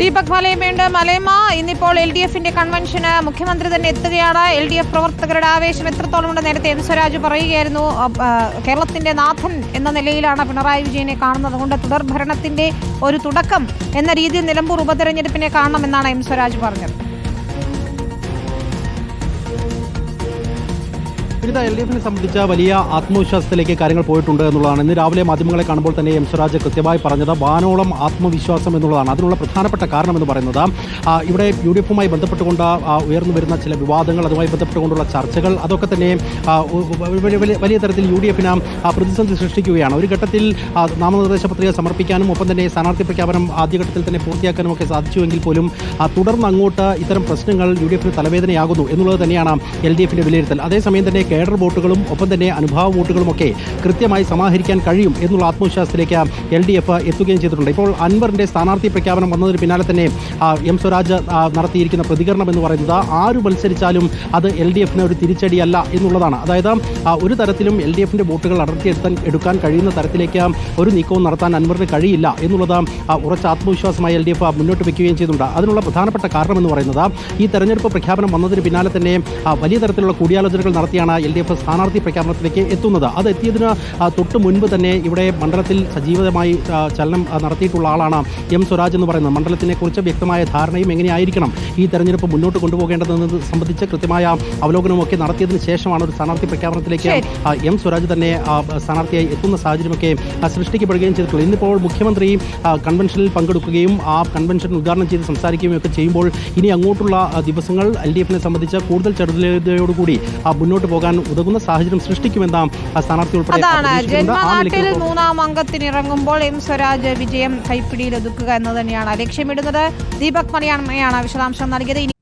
ദീപക് മലയമ്മയുണ്ട് മലയമ്മ ഇന്നിപ്പോൾ L D എഫിന്റെ കൺവെൻഷന് മുഖ്യമന്ത്രി തന്നെ എത്തുകയാണ്. എൽ ഡി എഫ് പ്രവർത്തകരുടെ ആവേശം എത്രത്തോളമുണ്ട് നേരത്തെ എം സ്വരാജ് പറയുകയായിരുന്നു. കേരളത്തിന്റെ നാഥൻ എന്ന നിലയിലാണ് പിണറായി വിജയനെ കാണുന്നത്. അതുകൊണ്ട് തുടർഭരണത്തിന്റെ ഒരു തുടക്കം എന്ന രീതിയിൽ നിലമ്പൂർ ഉപതെരഞ്ഞെടുപ്പിനെ കാണണമെന്നാണ് എം സ്വരാജ് പറഞ്ഞത്. വിനിത എൽ ഡി എഫിനെ സംബന്ധിച്ച വലിയ ആത്മവിശ്വാസത്തിലേക്ക് കാര്യങ്ങൾ പോയിട്ടുണ്ട് എന്നുള്ളതാണ്. ഇന്ന് രാവിലെ മാധ്യമങ്ങളെ കാണുമ്പോൾ തന്നെ എം സ്വരാജ് കൃത്യമായി പറഞ്ഞത് വാനോളം ആത്മവിശ്വാസം എന്നുള്ളതാണ്. അതിനുള്ള പ്രധാനപ്പെട്ട കാരണം എന്ന് പറയുന്നത് ഇവിടെ യു ഡി എഫുമായി ബന്ധപ്പെട്ടുകൊണ്ട് ഉയർന്നു വരുന്ന ചില വിവാദങ്ങൾ അതുമായി ബന്ധപ്പെട്ടുകൊണ്ടുള്ള ചർച്ചകൾ അതൊക്കെ തന്നെ വലിയ- തരത്തിൽ യു ഡി എഫിന് പ്രതിസന്ധി സൃഷ്ടിക്കുകയാണ്. ഒരു ഘട്ടത്തിൽ നാമനിർദ്ദേശ പത്രിക സമർപ്പിക്കാനും ഒപ്പം തന്നെ സ്ഥാനാർത്ഥി പ്രഖ്യാപനം ആദ്യഘട്ടത്തിൽ തന്നെ പൂർത്തിയാക്കാനും ഒക്കെ സാധിച്ചുവെങ്കിൽ പോലും തുടർന്ന് അങ്ങോട്ട് ഇത്തരം പ്രശ്നങ്ങൾ യു ഡി എഫിന് തലവേദനയാകുന്നു എന്നുള്ളത് തന്നെയാണ് എൽ ഡി എഫിന്റെ വിലയിരുത്തൽ. അതേസമയം തന്നെ കേഡർ വോട്ടുകളും ഒപ്പം തന്നെ അനുഭാവ വോട്ടുകളുമൊക്കെ കൃത്യമായി സമാഹരിക്കാൻ കഴിയും എന്നുള്ള ആത്മവിശ്വാസത്തിലേക്ക് എൽ ഡി എഫ് എത്തുകയും ചെയ്തിട്ടുണ്ട്. ഇപ്പോൾ അൻവറിന്റെ സ്ഥാനാർത്ഥി പ്രഖ്യാപനം വന്നതിന് പിന്നാലെ തന്നെ എം സ്വരാജ് നടത്തിയിരിക്കുന്ന പ്രതികരണം എന്ന് പറയുന്നത് ആര് മത്സരിച്ചാലും അത് എൽ ഡി എഫിന് ഒരു തിരിച്ചടിയല്ല എന്നുള്ളതാണ്. അതായത് ഒരു തരത്തിലും എൽ ഡി എഫിന്റെ വോട്ടുകൾ അടർത്തിയെടുത്താൻ എടുക്കാൻ കഴിയുന്ന തരത്തിലേക്ക് ഒരു നീക്കവും നടത്താൻ അൻവറിന് കഴിയില്ല എന്നുള്ളത് ഉറച്ച ആത്മവിശ്വാസമായി എൽ ഡി എഫ് മുന്നോട്ട് വെക്കുകയും ചെയ്തിട്ടുണ്ട്. അതിനുള്ള പ്രധാനപ്പെട്ട കാരണം എന്ന് പറയുന്നത് ഈ തെരഞ്ഞെടുപ്പ് പ്രഖ്യാപനം വന്നതിന് പിന്നാലെ തന്നെ വലിയ തരത്തിലുള്ള കൂടിയാലോചനകൾ നടത്തിയാണ് എൽ ഡി എഫ് സ്ഥാനാർത്ഥി പ്രഖ്യാപനത്തിലേക്ക് എത്തുന്നത്. അത് എത്തിയതിന് തൊട്ട് മുൻപ് തന്നെ ഇവിടെ മണ്ഡലത്തിൽ സജീവമായി ചലനം നടത്തിയിട്ടുള്ള ആളാണ് എം സ്വരാജ് എന്ന് പറയുന്നത്. മണ്ഡലത്തിനെ കുറിച്ച് വ്യക്തമായ ധാരണയും എങ്ങനെയായിരിക്കണം ഈ തെരഞ്ഞെടുപ്പ് മുന്നോട്ട് കൊണ്ടുപോകേണ്ടതെന്നത് സംബന്ധിച്ച് കൃത്യമായ അവലോകനവും ഒക്കെ നടത്തിയതിന് ശേഷമാണ് ഒരു സ്ഥാനാർത്ഥി പ്രഖ്യാപനത്തിലേക്ക്. എം സ്വരാജ് തന്നെ സ്ഥാനാർത്ഥിയായി എത്തുന്ന സാഹചര്യമൊക്കെ സൃഷ്ടിക്കപ്പെടുകയും ചെയ്തിട്ടുള്ളത്. ഇന്നിപ്പോൾ മുഖ്യമന്ത്രി കൺവെൻഷനിൽ പങ്കെടുക്കുകയും ആ കൺവെൻഷൻ ഉദ്ഘാടനം ചെയ്ത് സംസാരിക്കുകയും ഒക്കെ ചെയ്യുമ്പോൾ ഇനി അങ്ങോട്ടുള്ള ദിവസങ്ങൾ എൽ ഡി എഫിനെ സംബന്ധിച്ച് കൂടുതൽ ചെറുതയോടുകൂടി മുന്നോട്ട് പോകാൻ ഉതകുന്ന സാഹചര്യം സൃഷ്ടിക്കുമെന്ന ആ, സ്ഥാനാർത്ഥി ഉൾപ്പെടെ മൂന്നാം അംഗത്തിന് ഇറങ്ങുമ്പോൾ എം സ്വരാജ് വിജയം കൈപ്പിടിയിൽ ഒതുക്കുക എന്ന് തന്നെയാണ്. ലക്ഷ്യമിടുന്നത് ദീപക് മണിയാണ് വിശദാംശം നൽകിയത്.